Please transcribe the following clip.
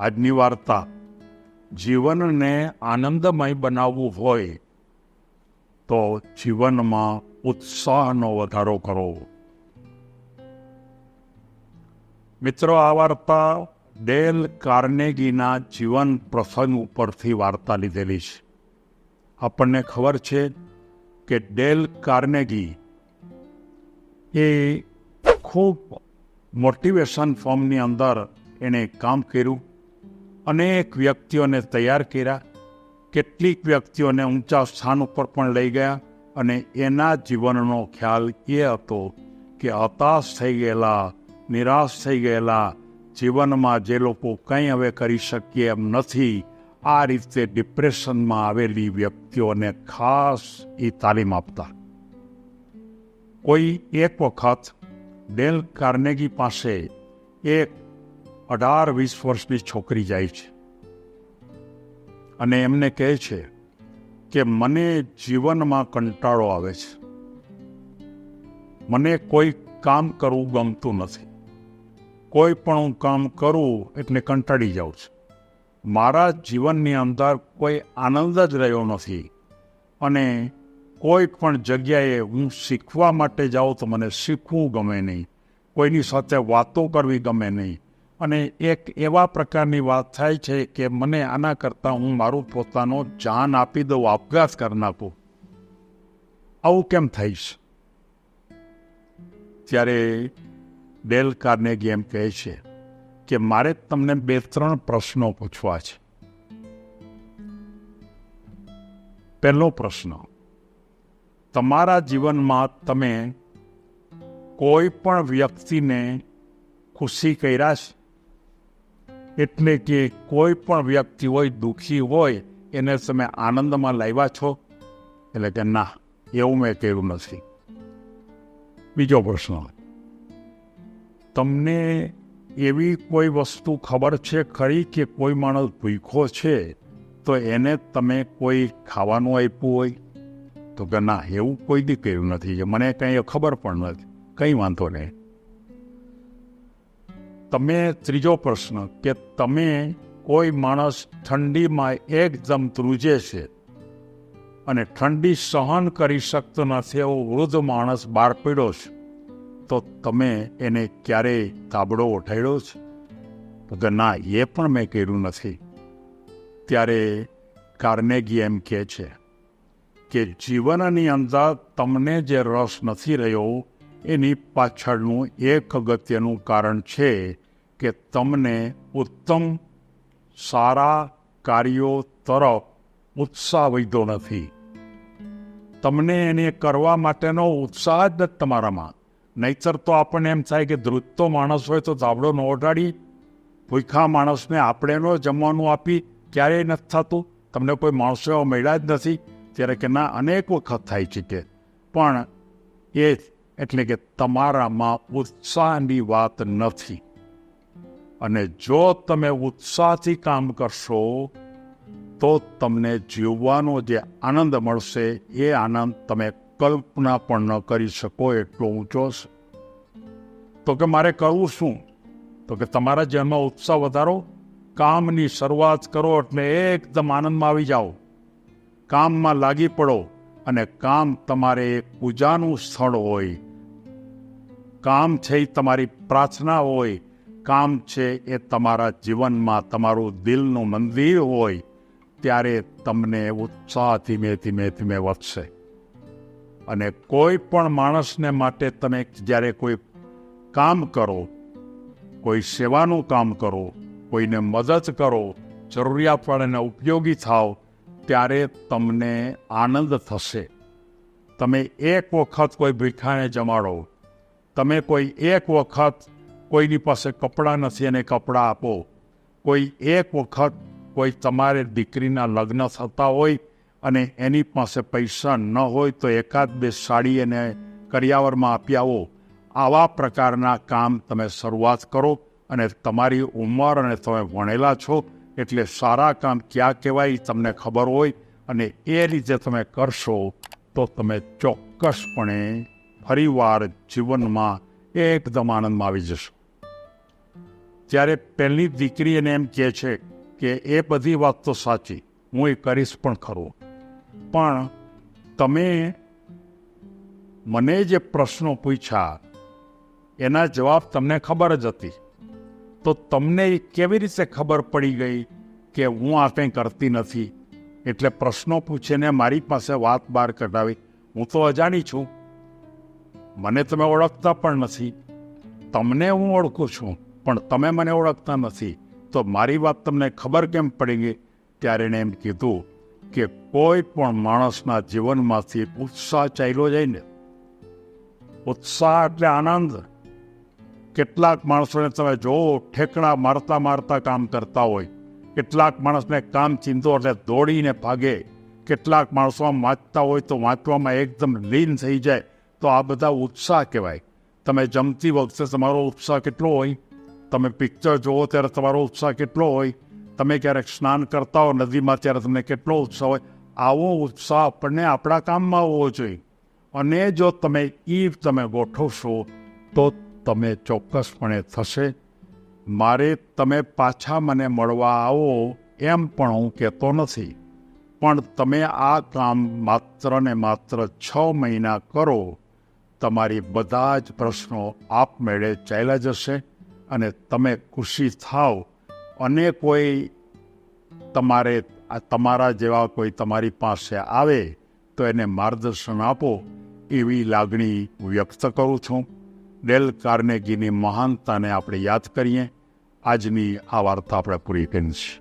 આજની વાર્તા, જીવનને આનંદમય બનાવવું હોય તો જીવનમાં ઉત્સાહનો વધારો કરો. મિત્રો, આ વાર્તા ડેલ કાર્નેગીના જીવન પ્રસંગ ઉપરથી વાર્તા લીધેલી છે. આપણને ખબર છે કે ડેલ કાર્નેગી એ ખૂબ મોટિવેશન ફોર્મની અંદર એણે કામ કર્યું. અનેક વ્યક્તિઓને તૈયાર કર્યા. કેટલીક વ્યક્તિઓને ઊંચા સ્થાન ઉપર પણ લઈ ગયા અને એના જીવનનો ખ્યાલ એ હતો કે હતાશ થઈ ગયેલા, નિરાશ થઈ ગયેલા જીવનમાં જે લોકો કંઈ હવે કરી શકીએ એમ નથી, આ રીતે ડિપ્રેશનમાં આવેલી વ્યક્તિઓને ખાસ એ તાલીમ આપતા. કોઈ એક વખત ડેલ કાર્નેગી પાસે એક અઢાર વીસ વર્ષની છોકરી જાય છે. અને એમને કહે છે કે મને જીવનમાં કંટાળો આવે છે. મને કોઈ કામ કરવું ગમતું નથી. કોઈ પણ હું કામ કરું એટલે કંટાળી જાઉં છું. મારા જીવનની અંદર કોઈ આનંદ જ રહ્યો નથી. અને કોઈ પણ જગ્યાએ હું શીખવા માટે જાઉં તો મને શીખવું ગમે નહીં. કોઈની સાથે વાતો કરવી ગમે નહીં. અને એક એવા પ્રકારની વાત થાય છે કે મને આના કરતાં હું મારું પોતાનો જાન આપી દઉં, આપઘાત કરી નાખું. આવું કેમ થઈશ? ત્યારે ડેલ કાર્નેગી એમ કહે છે કે મારે તમને બે ત્રણ પ્રશ્નો પૂછવા છે. પહેલો પ્રશ્ન, તમારા જીવનમાં તમે કોઈ પણ વ્યક્તિને ખુશી કર્યા છે એટલે કે કોઈ પણ વ્યક્તિ હોય, દુઃખી હોય, એને તમે આનંદમાં લાવ્યા છો? એટલે કે ના, એવું મેં કર્યું નથી. બીજો પ્રશ્ન. તમને એવી કોઈ વસ્તુ ખબર છે ખરી કે કોઈ માણસ ભૂખો છે, તો એને તમે કોઈ ખાવાનું આપ્યું હોય? તો કે ના, એવું કોઈ દી કર્યું નથી. મને કંઈ ખબર પણ નથી. કંઈ વાંધો નહીં. તમે ત્રીજો પ્રશ્ન કે તમે કોઈ માણસ ઠંડીમાં એકદમ ધ્રુજે છે અને ઠંડી સહન કરી શકતો નથી એવો વૃદ્ધ માણસ બહાર પીડો છે, તો તમે એને ક્યારેય તાબડો ઉઠાડ્યો છે? તો કે ના, એ પણ મેં કર્યું નથી. ત્યારે કાર્નેગી એમ કહે છે કે જીવનની અંદર તમને જે રસ નથી રહ્યો, એની પાછળનું એક અગત્યનું કારણ છે કે તમને ઉત્તમ સારા કાર્યો તરફ ઉત્સાહ વધ્યો નથી. તમને એને કરવા માટેનો ઉત્સાહ જ નથી તમારામાં. નહીતર તો આપણને એમ થાય કે ધ્રુજતો માણસ હોય તો ધાબળો ન ઓઢાડી ભૂખા માણસને આપણે ન જમવાનું આપી, ક્યારેય નથી થતું. તમને કોઈ માણસો એવા મળ્યા જ નથી, ત્યારે કે ના, અનેક વખત થાય છે કે. પણ એ એટલે કે તમારામાં ઉત્સાહની વાત નથી. અને જો તમે ઉત્સાહથી કામ કરશો, તો તમને જીવવાનો જે આનંદ મળશે, એ આનંદ તમે કલ્પના પણ ન કરી શકો એટલો ઊંચો છે તો કે મારે કરવું શું? તો કે તમારા જેમાં ઉત્સાહ વધારો, કામની શરૂઆત કરો એટલે એકદમ આનંદમાં આવી જાઓ. કામમાં લાગી પડો અને કામ તમારે એક પૂજાનું સ્થળ હોય. કામ છે તમારી પ્રાર્થના હોય કામ છે એ તમારા જીવનમાં તમારું દિલનું મંદિર હોય, ત્યારે તમને ઉત્સાહ ધીમે ધીમે ધીમે વધશે. અને કોઈ પણ માણસને માટે તમે જ્યારે કોઈ કામ કરો, કોઈ સેવાનું કામ કરો, કોઈને મદદ કરો જરૂરિયાતવાળાને ઉપયોગી થાવ, ત્યારે તમને આનંદ થશે. તમે એક વખત કોઈ ભીખાને જમાડો, તમે કોઈ એક વખત કોઈની પાસે કપડાં નથી અને કપડાં આપો. કોઈ એક વખત કોઈ તમારે દીકરીના લગ્ન થતા હોય અને એની પાસે પૈસા ન હોય તો એકાદ બે સાડી એને કરિયાવરમાં આપી આવો આવા પ્રકારના કામ તમે શરૂઆત કરો અને તમારી ઉંમર અને તમે ભણેલા છો એટલે સારા કામ ક્યાં કહેવાય તમને ખબર હોય અને એ રીતે તમે કરશો તો તમે ચોક્કસપણે ફરીવાર જીવનમાં એકદમ આનંદમાં આવી જશો. ત્યારે પહેલી દીકરી એને એમ કહે છે કે એ બધી વાત તો સાચી, હું એ કરીશ પણ ખરું. પણ તમે મને જે પ્રશ્નો પૂછ્યા, એના જવાબ તમને ખબર જ હતી. તો તમને એ કેવી રીતે ખબર પડી ગઈ કે હું આ કંઈ કરતી નથી? એટલે પ્રશ્નો પૂછીને મારી પાસે વાત બહાર કઢાવી. હું તો અજાણી છું. મને તમે ઓળખતા પણ નથી. તમને હું ઓળખું છું. પણ તમે મને ઓળખતા નથી, તો મારી વાત તમને ખબર કેમ પડી ગઈ ત્યારે એણે એમ કીધું કે કોઈ પણ માણસના જીવનમાંથી ઉત્સાહ ચાલ્યો જાય ને. ઉત્સાહ એટલે આનંદ. કેટલાક માણસોને તમે જોવો ઠેકડા મારતા મારતા કામ કરતા હોય, કેટલાક માણસને કામ ચિંતો એટલે દોડીને ભાગે, કેટલાક માણસો વાંચતા હોય તો વાંચવામાં એકદમ લીન થઈ જાય, તો આ બધા ઉત્સાહ કહેવાય. તમે જમતી વખતે તમારો ઉત્સાહ કેટલો હોય? તમે પિક્ચર જુઓ ત્યારે તમારો ઉત્સાહ કેટલો હોય. તમે ક્યારેક સ્નાન કરતા હો, નદીમાં ત્યારે તમને કેટલો ઉત્સાહ હોય. આવો ઉત્સાહ આપણને આપણા કામમાં હોવો જોઈએ. અને જો તમે એ તમે ગોઠવશો તો તમે ચોક્કસપણે થશે. મારે તમે પાછા મને મળવા આવો એમ પણ હું કહેતો નથી. પણ તમે આ કામ માત્ર ને માત્ર છ મહિના કરો. તમારી બધા જ પ્રશ્નો આપમેળે ચાલ્યા જશે. અને તમે ખુશી થાવ. અને કોઈ તમારે તમારા જેવા કોઈ તમારી પાસે આવે, તો એને માર્ગદર્શન આપો એવી લાગણી વ્યક્ત કરું છું. ડેલ કાર્નેગીની મહાનતાને આપણે યાદ કરીએ. આજની આ વાર્તા આપણે પૂરી કરી છે